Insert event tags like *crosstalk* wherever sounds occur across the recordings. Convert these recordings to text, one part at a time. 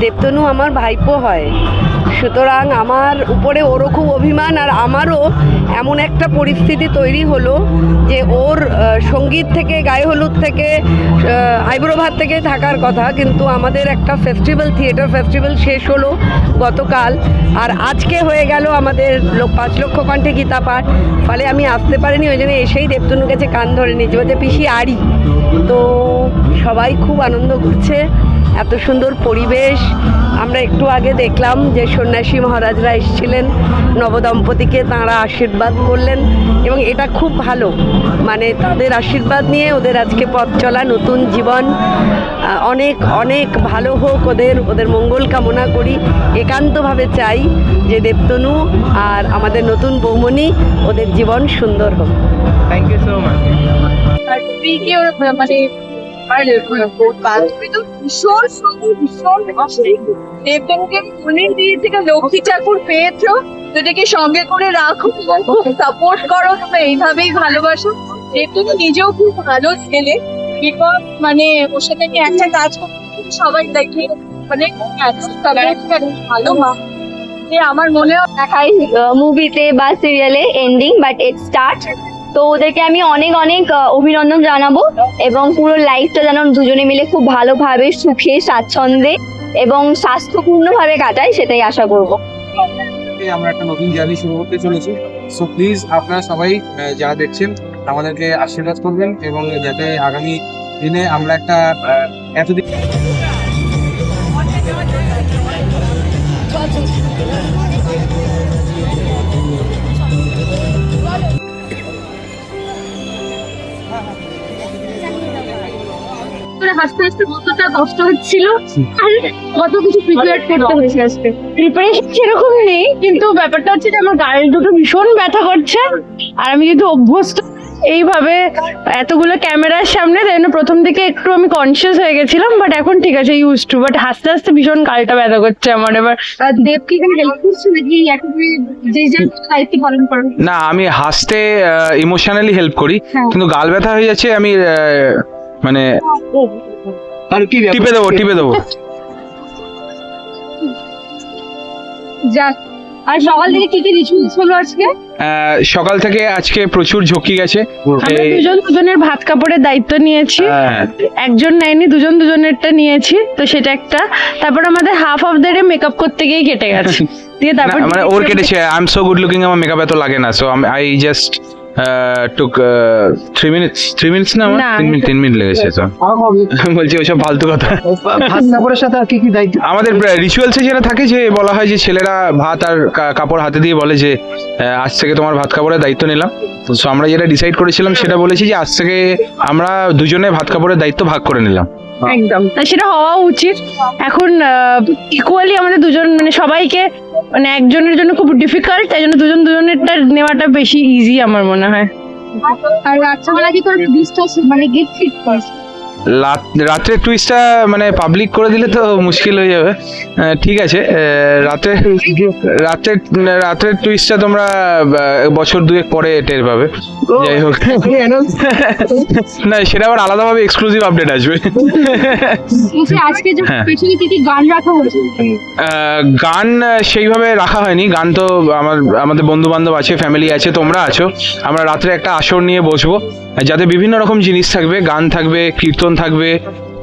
দেবতনু আমার ভাইপো হয়। সুতরাং আমার উপরে ওরও খুব অভিমান আর আমারও এমন একটা পরিস্থিতি তৈরি হলো যে ওর সংগীত থেকে, গায়ে হলুদ থেকে আইব্রোভাত থেকে থাকার কথা, কিন্তু আমাদের একটা ফেস্টিভ্যাল, থিয়েটার ফেস্টিভ্যাল শেষ হলো গতকাল। আর আজকে হয়ে গেল আমাদের পাঁচ লক্ষ কণ্ঠে গীতা পাঠ। ফলে আমি আসতে পারিনি, ওই জন্য এসেই দেবতনুর কাছে কান ধরে নিয়েছি বলছে পিসি আড়ি। তো সবাই খুব আনন্দ করছে। এত সুন্দর পরিবেশ। আমরা একটু আগে দেখলাম যে সন্ন্যাসী মহারাজরা এসেছিলেন নবদম্পতিকে তাঁরা আশীর্বাদ করলেন এবং এটা খুব ভালো। মানে তাদের আশীর্বাদ নিয়ে ওদের আজকে পথ চলা নতুন জীবন। অনেক অনেক ভালো হোক ওদের ওদের মঙ্গল কামনা করি। একান্তভাবে চাই যে দেবতনু আর আমাদের নতুন বৌমনি ওদের জীবন সুন্দর হোক। থ্যাংক ইউ সো মাচ ভীষণ সুন্দর, ভীষণ দিয়ে থেকে লক্ষ্মী ঠাকুর সঙ্গে করে রাখো সাপোর্ট করো তুমি এইভাবেই ভালোবাসো। নিজেও খুব ভালো ছেলে বিপদ মানে ওর সাথে একটা কাজ করতে সবাই দেখে মানে ভালো মা যে আমার মনে হয় দেখাই মুভিতে বা সিরিয়ালে এন্ডিং বাট ইট স্টার্ট তো ওদেরকে আমি অনেক অনেক অভিনন্দন জানাব এবং পুরো লাইফটা যেন দুজনে মিলে খুব ভালোভাবে, সুখে, স্বাচ্ছন্দ্যে এবং স্বাস্থ্যপূর্ণভাবে কাটায় সেটাই আশা করব। আমরা একটা নতুন জার্নি শুরু করতে চলেছি। সো প্লিজ আপনারা সবাই যারা দেখছেন, আমাদেরকে আশীর্বাদ করবেন এবং যাতে আগামী দিনে আমরা একটা এতদিন হাসতে হাসতে কতটা কষ্ট হচ্ছিল। আর কত কিছু প্রিপেয়ার করতে হয়েছে আজকে। প্রিপারেশন সেরকম নেই কিন্তু ব্যাপারটা হচ্ছে যে আমার গায়ে দুটো ভীষণ ব্যথা করছে। আর আমি যেহেতু অভ্যস্ত এইভাবে এতগুলো ক্যামেরার সামনে তাই জন্য প্রথম দিকে একটু আমি কনসিয়াস হয়ে গেছিলাম বাট এখন ঠিক আছে ইউজ টু বাট হাসতে হাসতে ভীষণ গালটা ব্যথা করছে আমার এবার। দেব কি হেল্প করছে নাকি যে যে দায়িত্ব পালন করেন না আমি হাসতে ইমোশনালি হেল্প করি হ্যাঁ। কিন্তু গাল ব্যথা হয়ে যাচ্ছে আমি আহ, মানে আর কি টিপে দেবো টিপে দেবো। যাক আর সকাল থেকে কি কি রিচুয়ালস হলো আজকে? সকাল থেকে আজকে প্রচুর ঝক্কি গেছে। আমরা দুজন দুজনের ভাত কাপড়ের দায়িত্ব নিয়েছি। হ্যাঁ, একজন নেয়নি দুজন দুজনেরটা নিয়েছি তো সেটা একটা। তারপর আমাদের হাফ অফ ডে মেকআপ করতে গিয়ে কেটে গেছে। *laughs* দিয়ে তারপর মানে ওর কেটেছে। I am so good looking আমার মেকআপ এত লাগে না so I just took three minutes three minutes না আমার? তিন মিনিট তিন মিনিট লেগেছে তো বলছি ওইসব ফালতু কথা। ভাত কাপড়ের সাথে আর কি কি দায়িত্ব? আমাদের রিচুয়ালসে যেটা থাকে যে বলা হয় যে ছেলেরা ভাত আর কাপড় হাতে দিয়ে বলে যে আজ থেকে তোমার ভাত কাপড়ের দায়িত্ব নিলাম। তো আমরা যেটা ডিসাইড করেছিলাম সেটা বলেছি যে আজ থেকে আমরা দুজনে ভাত কাপড়ের দায়িত্ব ভাগ করে নিলাম। একদম। সেটা হওয়া উচিত। এখন ইকুয়ালি আমাদের দুজন মানে সবাইকে মানে একজনের জন্য খুব ডিফিকাল্ট তাই জন্য দুজন দুজনেরটা নেওয়াটা বেশি ইজি আমার মনে হয়। আর রাত্রেবেলা কি করে ডিস্টার্ব মানে গেট ফিট রাত- রাত্রের টুইস্টটা মানে পাবলিক করে দিলে তো মুশকিল হয়ে যাবে। আহ, ঠিক আছে আহ, রাতে রাতের রাতের টুইস্টটা তোমরা বছর দুয়েক পরে টের পাবে। যাই হোক। না সেটা আবার আলাদাভাবে এক্সক্লুসিভ আপডেট আসবে। আজকে যে হ্যাঁ। পেছনে কি কি গান রাখা হয়েছে? আহ, গান সেইভাবে রাখা হয়নি। গান তো আমার আমাদের বন্ধু বান্ধব আছে ফ্যামিলি আছে তোমরা আছো। আমরা রাত্রে একটা আসর নিয়ে বসবো। যাতে বিভিন্ন রকম জিনিস থাকবে গান থাকবে কীর্তন থাকবে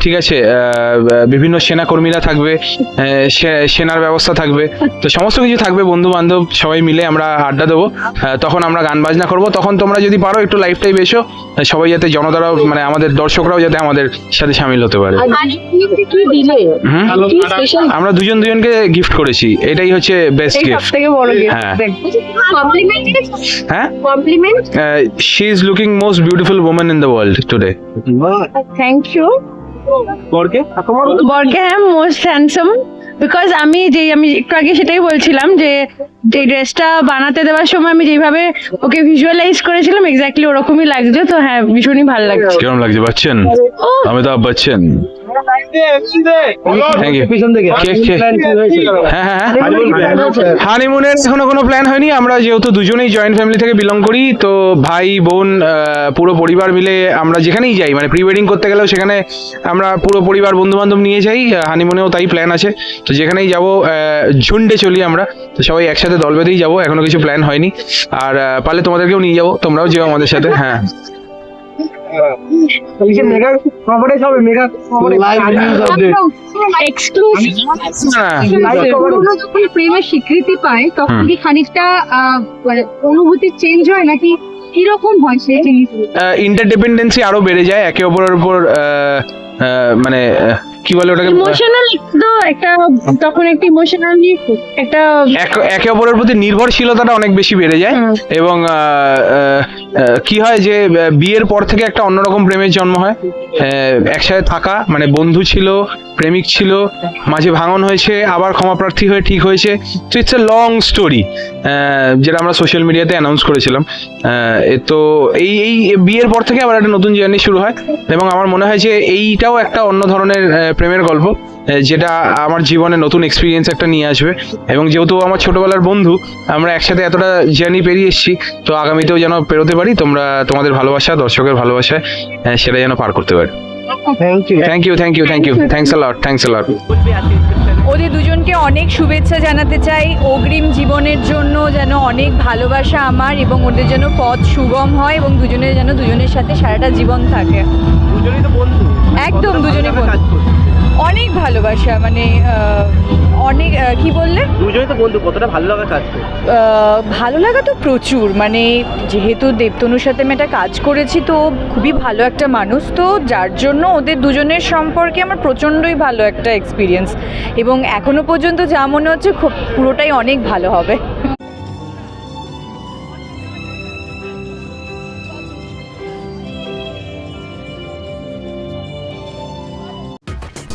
ঠিক আছে বিভিন্ন সেনাকর্মীরা থাকবে সে- সেনার ব্যবস্থা থাকবে তো সমস্ত কিছু থাকবে বন্ধু বান্ধব সবাই মিলে আমরা আড্ডা দেবো। তখন আমরা গান বাজনা করব। তখন তোমরা যদি পারো একটু লাইফ টাইম এসো সবাই যাতে জনতারাও মানে আমাদের দর্শকরাও যাতে আমাদের সাথে সামিল হতে পারে। আমরা দুজন দুজনকে গিফট করেছি এটাই হচ্ছে বেস্ট গিফট হ্যাঁ। কমপ্লিমেন্ট হ্যাঁ? Compliment she is looking most beautiful woman in the world today thank you বরকে? মোস্ট হ্যান্ডসাম বিকজ আমি যেই আমি একটু আগে সেটাই বলছিলাম যে ড্রেসটা বানাতে দেওয়ার সময় আমি যেভাবে ওকে ভিজুয়ালাইজ করেছিলাম এক্স্যাক্টলি ওরকমই লাগছে তো হ্যাঁ ভীষণই ভালো লাগছে। কিরম লাগছে বচ্চন অমিতাভ বচ্চন ইউ হ্যাঁ হ্যাঁ হানিমুনের এখনও কোনো প্ল্যান হয়নি। আমরা যেহেতু দুজনেই জয়েন্ট ফ্যামিলি থেকে বিলং করি তো ভাই বোন পুরো পরিবার মিলে আমরা যেখানেই যাই মানে প্রি ওয়েডিং করতে গেলেও সেখানে আমরা পুরো পরিবার বন্ধু বান্ধব নিয়ে যাই। হানিমুনেও তাই প্ল্যান আছে। তো যেখানেই যাব ঝুন্ডে চলি আমরা। তো সবাই একসাথে দল বেঁধেই যাব এখনও কিছু প্ল্যান হয়নি। আর পারলে তোমাদেরকেও নিয়ে যাব তোমরাও যেও আমাদের সাথে। হ্যাঁ। যখন প্রেমের স্বীকৃতি পায় তখন কি খানিকটা মানে অনুভূতি চেঞ্জ হয় নাকি কীরকম হয় সেই জিনিস? ইন্টারডিপেন্ডেন্সি আরও বেড়ে যায় একে অপরের উপর আহ, আহ, মানে আহ, কি বলে ওটাকে? ইমোশনাল তো একটা তখন একটা ইমোশনালি একটা একে অপরের প্রতি নির্ভরশীলতাটা অনেক বেশি বেড়ে যায় এবং কি হয় যে বিয়ের পর থেকে একটা অন্যরকম প্রেমের জন্ম হয়। একসাথে থাকা মানে বন্ধু ছিল, প্রেমিক ছিল, মাঝে ভাঙন হয়েছে, আবার ক্ষমা প্রার্থী হয়ে ঠিক হয়েছে। তো ইটস এ লং স্টোরি যেটা আমরা সোশ্যাল মিডিয়াতে অ্যানাউন্স করেছিলাম। তো এই এই বিয়ের পর থেকে আবার একটা নতুন জার্নি শুরু হয়। এবং আমার মনে হয় যে, এইটাও একটা অন্য ধরনের প্রেমের গল্প। যেটা আমার জীবনে নতুন এক্সপিরিয়েন্স একটা নিয়ে আসবে। এবং যেহেতু আমার ছোটবেলার বন্ধু আমরা একসাথে এতটা জার্নি পেরিয়ে এসেছি তো আগামীতেও যেন পেরোতে পারি তোমরা তোমাদের ভালোবাসা দর্শকের ভালোবাসা আহ, সেটা যেন পার করতে পারি। Thank you thank you thank you thank you thanks lot thanks lot ওদের দুজনকে অনেক শুভেচ্ছা জানাতে চাই অগ্রিম জীবনের জন্য যেন অনেক ভালোবাসা আমার এবং ওদের যেন পথ সুগম হয় এবং দুজনের যেন দুজনের সাথে সারাটা জীবন থাকে। একদম দুজনে বন্ধু। অনেক ভালোবাসা মানে অনেক কি বললে? দুজনেই তো বন্ধু কতটা ভালো লাগা কাজ ভালো লাগা তো প্রচুর মানে যেহেতু দেবতনুর সাথে আমি একটা কাজ করেছি তো খুবই ভালো একটা মানুষ তো যার জন্য ওদের দুজনের সম্পর্কে আমার প্রচণ্ডই ভালো একটা এক্সপিরিয়েন্স এবং এখনও পর্যন্ত যা মনে হচ্ছে খুব পুরোটাই অনেক ভালো হবে।